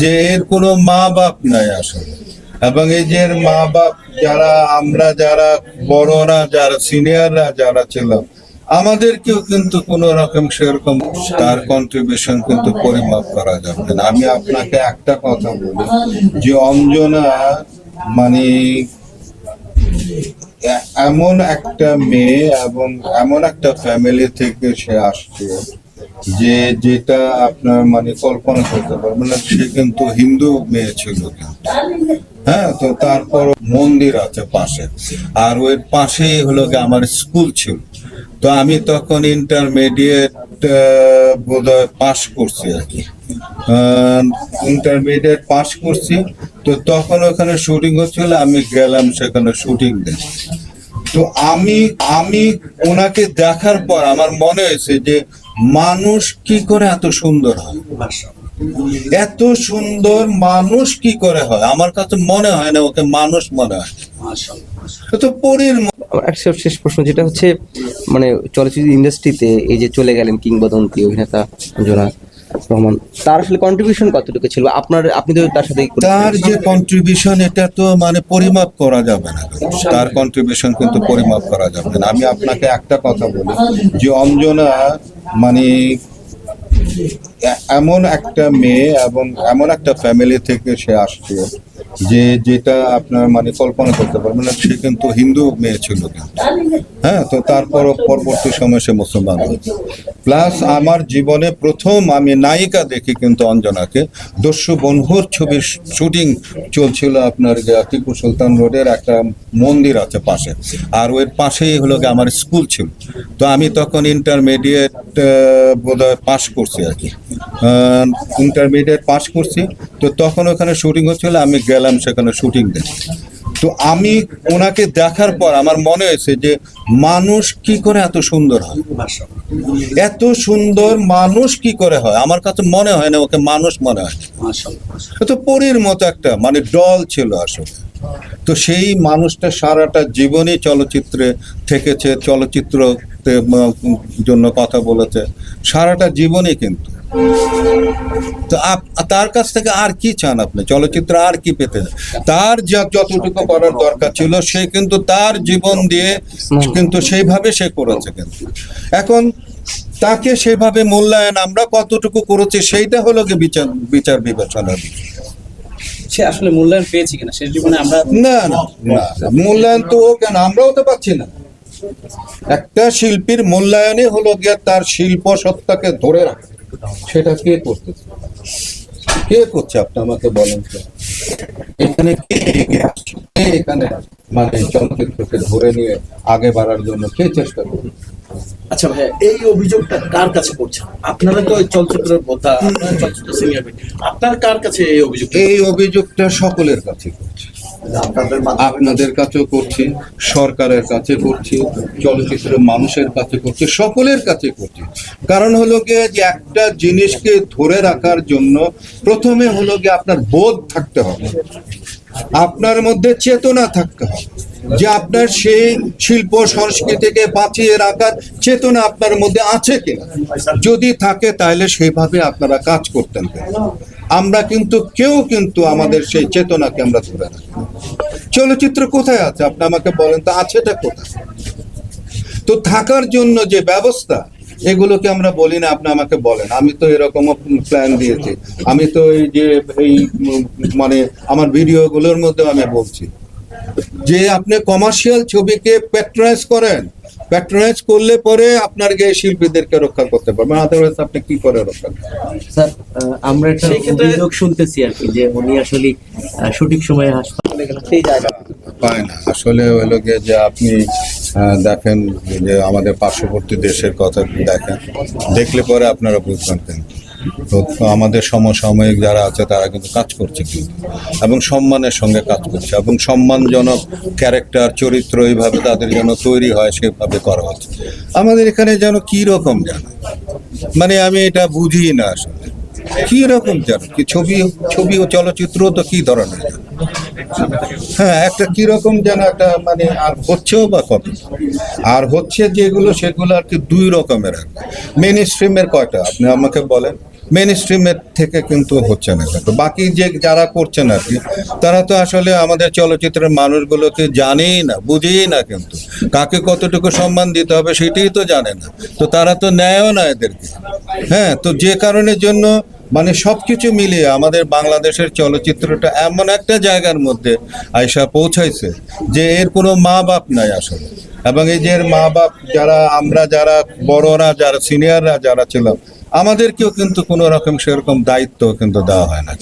যে এর কোনো মা বাপ নাই আসলে। এবং এই যে মা বাপ যারা, আমরা যারা বড়রা, যারা সিনিয়ররা যারা ছিল আমাদেরকেও কিন্তু কোন রকম সেরকম তার কন্ট্রিবিউশন কিন্তু পরিমাপ করা যাবে না। আমি আপনাকে একটা কথা বলি, যে অঞ্জনা মানে এমন একটা মেয়ে এবং এমন একটা ফ্যামিলি থেকে সে আসছে যে যেটা আপনার মানে কল্পনা করতে পারবেন না, সে কিন্তু হিন্দু মেয়ে ছিল হ্যাঁ তো তারপর মন্দির আছে পাশে। আর ওই পাশেই হলো আমার স্কুল ছিল। তো আমি তখন ইন্টারমিডিয়েট বোধহয় পাস করছি আর কি। ইন্টারমিডিয়েট পাস করছি। তো তখন ওখানে শুটিং হচ্ছিল আমি গেলাম সেখানে শুটিং দেখতে। তো আমি আমি ওনাকে দেখার পর আমার মনে হয়েছে যে মানুষ কি করে এত সুন্দর হয়? এত সুন্দর মানুষ কি করে হয়? আমার কাছে মনে হয় না ওকে মানুষ মনে হয়। তো পরের শেষ প্রশ্ন, যেটা হচ্ছে মানে চলচ্চিত্র ইন্ডাস্ট্রিতে এই যে চলে গেলেন কিংবদন্তি অভিনেতা অঞ্জনা রহমান, তার আসলে কন্ট্রিবিউশন কতটুকু ছিল? আপনার, আপনি তো তার সাথে তার যে কন্ট্রিবিউশন এটা তো মানে পরিমাপ করা যাবে না তার কন্ট্রিবিউশন কিন্তু পরিমাপ করা যাবে না। আমি আপনাকে একটা কথা বলি, যে অঞ্জনা মানে এমন একটা মেয়ে এবং এমন একটা ফ্যামিলি থেকে সে আসছে যে যেটা আপনার মানে কল্পনা করতে পারবেন না, সে কিন্তু হিন্দু মেয়ে ছিল হ্যাঁ তো তারপর পরবর্তী সময় সে মুসলমান হয়েছে প্লাস আমার জীবনে প্রথম আমি নায়িকা দেখি কিন্তু অঞ্জনাকে। দস্যু বনহুর ছবির শুটিং চলছিল আপনার টিপু সুলতান রোডের একটা মন্দির আছে পাশে। আর ওর পাশেই হলো আমার স্কুল ছিল। তো আমি তখন ইন্টারমিডিয়েট বোধহয় পাশ করছি আর কি। ইন্টারমিডিয়েট পাস করছি। তো তখন ওখানে শুটিং হচ্ছিল আমি গেলাম সেখানে শুটিং দেখতে তো আমি ওনাকে দেখার পর আমার মনে হয়েছে যে মানুষ কি করে এত সুন্দর হয়? এত সুন্দর মানুষ কি করে হয়? আমার কাছে মনে হয় না ওকে মানুষ মনে হয়। তো পরীর মতো একটা মানে ডল ছিল আসলে। তো সেই মানুষটা সারাটা জীবনই চলচ্চিত্রে থেকেছে চলচ্চিত্র জন্য কথা বলেছে। সারাটা জীবনই কিন্তু। তো আপ- তার কাছ থেকে আর কি চান আপনি? চলচ্চিত্র আর কি পেতে? তার যা- যতটুকু করার দরকার ছিল সে কিন্তু তার জীবন দিয়ে কিন্তু সেইভাবে সে করেছে কিন্তু। এখন তাকে সেভাবে মূল্যায়ন আমরা কতটুকু করেছি সেইটা হলো কি বিচার বিচার বিবেচনার বিষয়। সে আসলে মূল্যায়ন পেয়েছে কিনা? শেষ জীবনে আমরা না না। মূল্যায়ন তো ও কেন? আমরাও তো পাচ্ছি না। একটা শিল্পীর মূল্যায়নই হলো গিয়ে তার শিল্প সত্তাকে ধরে রাখা। সেটা কে করতেছে কে করছে? আপনি আমাকে বলেন তো। এখানে কে এগিয়ে আসছে? কে এখানে মানে চলচ্চিত্রকে ধরে নিয়ে আগে বাড়ার জন্য কে চেষ্টা করছে আচ্ছা ভাইয়া এই অভিযোগটা কার কাছে করছেন? আপনারা তো ওই চলচ্চিত্রের কথা চলচ্চিত্র সিনিয়র আপনার কার কাছে এই অভিযোগ এই অভিযোগটা সকলের কাছে করছে। আপনাদের কাছেও করছি, সরকারের কাছে করছি, চলচ্চিত্রের মানুষের কাছে করছি, সকলের কাছে করছি। কারণ হলো গিয়ে যে একটা জিনিসকে ধরে রাখার জন্য প্রথমে হলো গিয়ে আপনার বোধ থাকতে হবে। আপনার মধ্যে চেতনা থাকতে হবে। যে আপনার সেই শিল্প সংস্কৃতিকে বাঁচিয়ে রাখার চেতনা আপনার মধ্যে আছে কিনা। যদি থাকে তাহলে সেইভাবে আপনারা কাজ করতেন। আমরা কিন্তু, কেউ কিন্তু আমাদের সেই চেতনাকে আমরা ধরে রাখি। চলচ্চিত্র কোথায় আছে? আপনি আমাকে বলেন তো আছেটা কোথায়? তো থাকার জন্য যে ব্যবস্থা, এগুলোকে আমরা বলি না, আপনি আমাকে বলেন। আমি তো এরকম প্ল্যান দিয়েছি। আমি তো এই যে, এই মানে আমার ভিডিওগুলোর মধ্যে আমি বলছি। যে আপনি কমার্শিয়াল ছবিকে প্যাট্রাইজ করেন প্যাট্রোনাইজ করলে পরে আপনার গিয়ে শিল্পীদেরকে রক্ষা করতে পারবেন আদারওয়াইজ আপনি কি করে রক্ষা করবেন? স্যার আমরা একটা সেই ক্ষেত্রে- অভিযোগ শুনতেছি আর কি যে উনি আসলে সঠিক সময়ে হাসপাতালে গেলেন। সেই জায়গা। পায় না। আসলে হলো গিয়ে যে আপনি আহ, দেখেন যে আমাদের পার্শ্ববর্তী দেশের কথা দেখেন দেখলে পরে আপনারা বুঝবেন কিন্তু। আমাদের সমসাময়িক যারা আছে, তারা কিন্তু কাজ করছে কিন্তু এবং সম্মানের সঙ্গে কাজ করছে এবং সম্মানজনক ক্যারেক্টার চরিত্র এইভাবে তাদের যেন তৈরি হয়, সেভাবে করা হচ্ছে। আমাদের এখানে যেন কি রকম যেন? মানে আমি এটা বুঝি না আসলে। কি রকম যেন? কি ছবি ছবি ও চলচ্চিত্র তো কি ধরনের? হ্যাঁ একটা কীরকম যেন একটা মানে আর হচ্ছেও বা কত আর হচ্ছে যেগুলো, সেগুলো আর কি দুই রকমের মেন স্ট্রিমের কয়টা? আপনি আমাকে বলেন। মেন স্ট্রিমের থেকে কিন্তু হচ্ছে না। কিন্তু বাকি যে যারা করছেন আর কি, তারা তো আসলে আমাদের চলচ্চিত্রের মানুষগুলোকে জানেই না, বুঝেই না কিন্তু। কাকে কতটুকু সম্মান দিতে হবে সেটাই তো জানে না। তো তারা তো নেয়ও না এদেরকে। হ্যাঁ তো যে কারণের জন্য মানে সব কিছু মিলিয়ে আমাদের বাংলাদেশের চলচ্চিত্রটা এমন একটা জায়গার মধ্যে আয়সা পৌঁছাইছে যে এর কোনো মা বাপ নাই আসলে। এবং এই যে মা বাপ যারা, আমরা যারা বড়রা, যারা সিনিয়ররা যারা ছিলাম আমাদেরকেও কিন্তু কোনো রকম সেরকম দায়িত্ব কিন্তু দেওয়া হয় না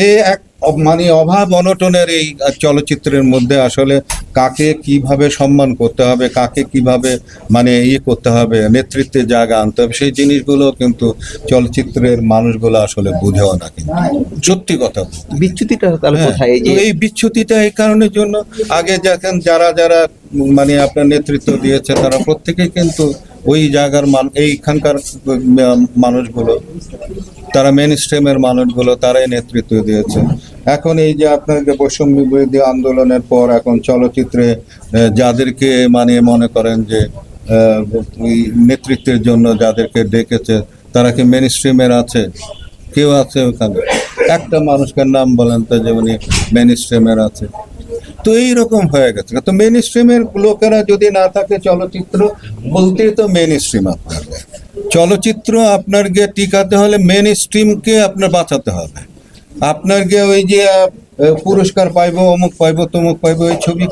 এ এক মানে অভাব অনটনের এই চলচ্চিত্রের মধ্যে আসলে কাকে কীভাবে সম্মান করতে হবে কাকে কীভাবে মানে ইয়ে করতে হবে নেতৃত্বের জায়গা আনতে হবে সেই জিনিসগুলো কিন্তু চলচ্চিত্রের মানুষগুলো আসলে বুঝেও না কিন্তু। সত্যি কথা। বিচ্যুতিটা তাহলে হ্যাঁ, এই বিচ্যুতিটা এই কারণের জন্য আগে দেখেন যারা যারা মানে আপনার নেতৃত্ব দিয়েছে তারা প্রত্যেকেই কিন্তু ওই জায়গার এইখানকার মানুষগুলো, তারা মেন স্ট্রিমের মানুষগুলো, তারাই নেতৃত্ব দিয়েছে। এখন এই যে আপনার যে বৈষম্য বিরোধী আন্দোলনের পর এখন চলচ্চিত্রে যাদেরকে মানে মনে করেন যে ওই নেতৃত্বের জন্য যাদেরকে ডেকেছে, তারা কি মেন স্ট্রিমের আছে? কেউ আছে ওখানে? একটা মানুষকে নাম বলেন তো যে উনি মেন স্ট্রিমের আছে। তো এইরকম হয়ে গেছে। তো মেন স্ট্রিমের লোকেরা যদি না থাকে চলচ্চিত্র, বলতেই তো মেন স্ট্রিম আপনার চলচ্চিত্র আপনার গিয়ে টিকাতে হলে মেন স্ট্রিমকে আপনার বাঁচাতে হবে। আপনার গিয়ে ওই যে পুরস্কার পাইব, অমুক পাইব, তমুক পাইব, ওই ছবি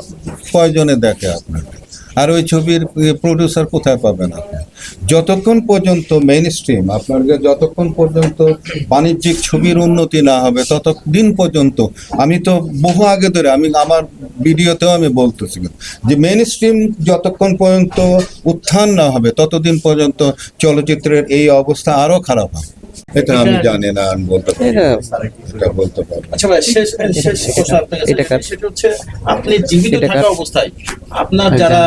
কয়জনে দেখে আপনাকে? আর ওই ছবির প্রডিউসার কোথায় পাবেন আপনি? যতক্ষণ পর্যন্ত মেইন স্ট্রিম আপনার যতক্ষণ পর্যন্ত বাণিজ্যিক ছবির উন্নতি না হবে, ততদিন পর্যন্ত, আমি তো বহু আগে ধরে, আমি আমার ভিডিওতেও আমি বলতেছি যে মেইন স্ট্রিম যতক্ষণ পর্যন্ত উত্থান না হবে, ততদিন পর্যন্ত চলচ্চিত্রের এই অবস্থা আরও খারাপ হবে। এটা আমি জানি না আমি বলতে পারি এটা- বলতে পারব আচ্ছা ভাই শেষ শেষ প্রশ্ন আপনার কাছে। সেটা হচ্ছে আপনি জীবিত থাকা অবস্থায় আপনার যারা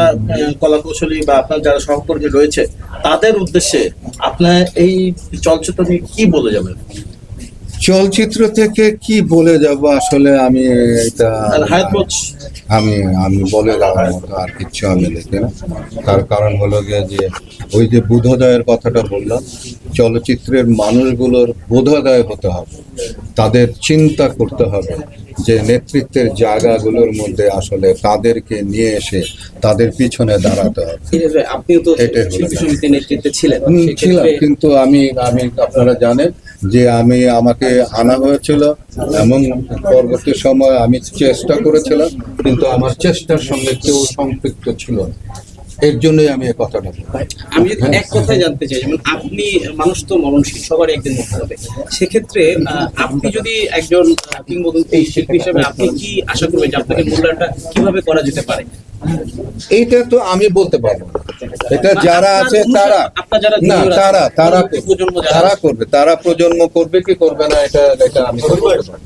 কলা কৌশলী বা আপনার যারা সহকর্মী রয়েছে তাদের উদ্দেশ্যে আপনার এই চলচ্চিত্র নিয়ে কি বলে যাবেন? চলচ্চিত্র থেকে কি বলে যাব আসলে আমি এটা আমি আমি বলে যাওয়ার মতো আর কিচ্ছু আমি দেখি না। তার কারণ হলো গিয়ে যে ওই যে বোধোদয়ের কথাটা বললাম চলচ্চিত্রের মানুষগুলোর বোধোদয় হতে হবে তাদের চিন্তা করতে হবে যে নেতৃত্বের জায়গাগুলোর মধ্যে আসলে তাদেরকে নিয়ে এসে তাদের পিছনে দাঁড়াতে হবে। আপনিও তো ছিলেন। ছিলাম কিন্তু আমি আমি আপনারা জানেন যে আমি আমাকে আনা হয়েছিল এবং পরবর্তী সময় আমি চেষ্টা করেছিলাম, কিন্তু আমার চেষ্টার সঙ্গে কেউ সম্পৃক্ত ছিল এর জন্যই আমি এই কথাটা। আমি যদি এক কথায় জানতে চাই যেমন আপনি মানুষ তো মরণশীল সবারই একদিন মরতে হবে। সেক্ষেত্রে আপনি যদি একজন কিংবদন্তি শিল্পী হিসেবে আপনি কি আশা করবেন যে আপনাকে মূল্যায়নটা কীভাবে করা যেতে পারে? এইটা তো আমি বলতে পারব এটা যারা আছে তারা না তারা তারা তারা করবে। তারা প্রজন্ম করবে কি করবে না এটা এটা আমি বলতে পারব না।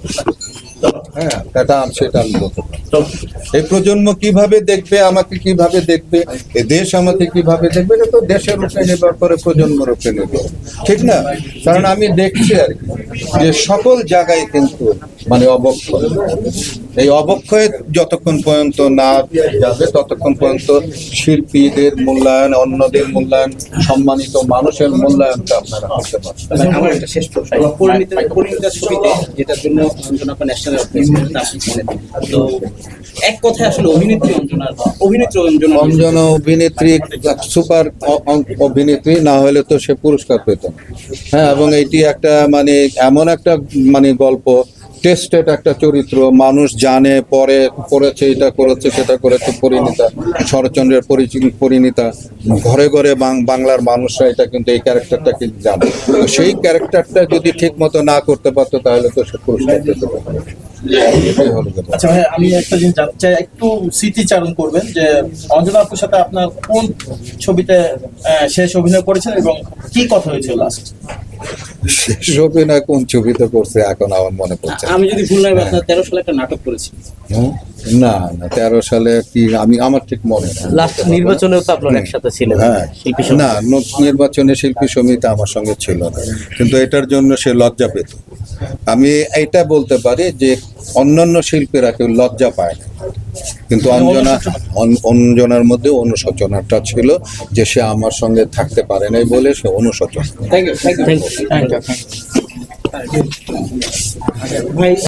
হ্যাঁ এটা সেটা আমি বলতে এই প্রজন্ম কীভাবে দেখবে, আমাকে কীভাবে দেখবে এ দেশ আমাকে কীভাবে দেখবে না তো দেশের উপরে নির্ভর করে, প্রজন্মের উপরে নির্ভর ঠিক না? কারণ আমি দেখছি আর কি, যে সকল জায়গায় কিন্তু মানে অবক্ষয়। এই অবক্ষয় যতক্ষণ পর্যন্ত না যাবে ততক্ষণ পর্যন্ত শিল্পীদের মূল্যায়ন অন্যদের মূল্যায়ন সম্মানিত মানুষের মূল্যায়নটা আপনারা করতে পারবেন। আচ্ছা, আমার একটা শেষ প্রশ্ন। পরিণীতা পরিণীতা ছবিতে যেটার জন্য অঞ্জনা আপা ন্যাশনাল তো এক কথায় আসলে অভিনেত্রী অঞ্জনার অভিনেত্রী অঞ্জনা অঞ্জনা অভিনেত্রী সুপার অভিনেত্রী না হলে তো সে পুরস্কার পেত হ্যাঁ এবং এটি একটা মানে এমন একটা মানে গল্প টেস্টেড একটা চরিত্র, মানুষ জানে, পরে করেছে, এটা করেছে, সেটা করেছে, পরিণীতা, শরৎচন্দ্রের পরিণীতা। ঘরে ঘরে বাংলার মানুষরা এটা কিন্তু এই ক্যারেক্টারটা কিন্তু জানে। সেই ক্যারেক্টারটা যদি ঠিক মতো না করতে পারতো, তাহলে তো সে পুরস্কার পেতে। আচ্ছা ভাই আমি একটা জিনিস জানতে চাই, একটু স্মৃতিচারণ করবেন যে অঞ্জনা আপুর সাথে আপনার কোন ছবিতে শেষ অভিনয় করেছেন এবং কি কথা হয়েছিল লাস্ট শেষ অভিনয় কোন ছবিতে করছে এখন আমার মনে পড়ছে আমি যদি ভুল না হয়, তেরো সালে একটা নাটক করেছি। না না তেরো সালে কি আমি আমার ঠিক মনে নেই। লাস্ট নির্বাচনেও তো আপনার একসাথে ছিলেন হ্যাঁ। শিল্পী সমিতি। না ন- নির্বাচনে শিল্পী সমিতি আমার সঙ্গে ছিল না। কিন্তু এটার জন্য সে লজ্জা পেত। আমি এটা বলতে পারি যে অন্যান্য শিল্পীরা কেউ লজ্জা পায় না। কিন্তু অঞ্জনা অঞ্জনার মধ্যে অনুশোচনাটা ছিল যে সে আমার সঙ্গে থাকতে পারে নাই বলে সে অনুশোচনা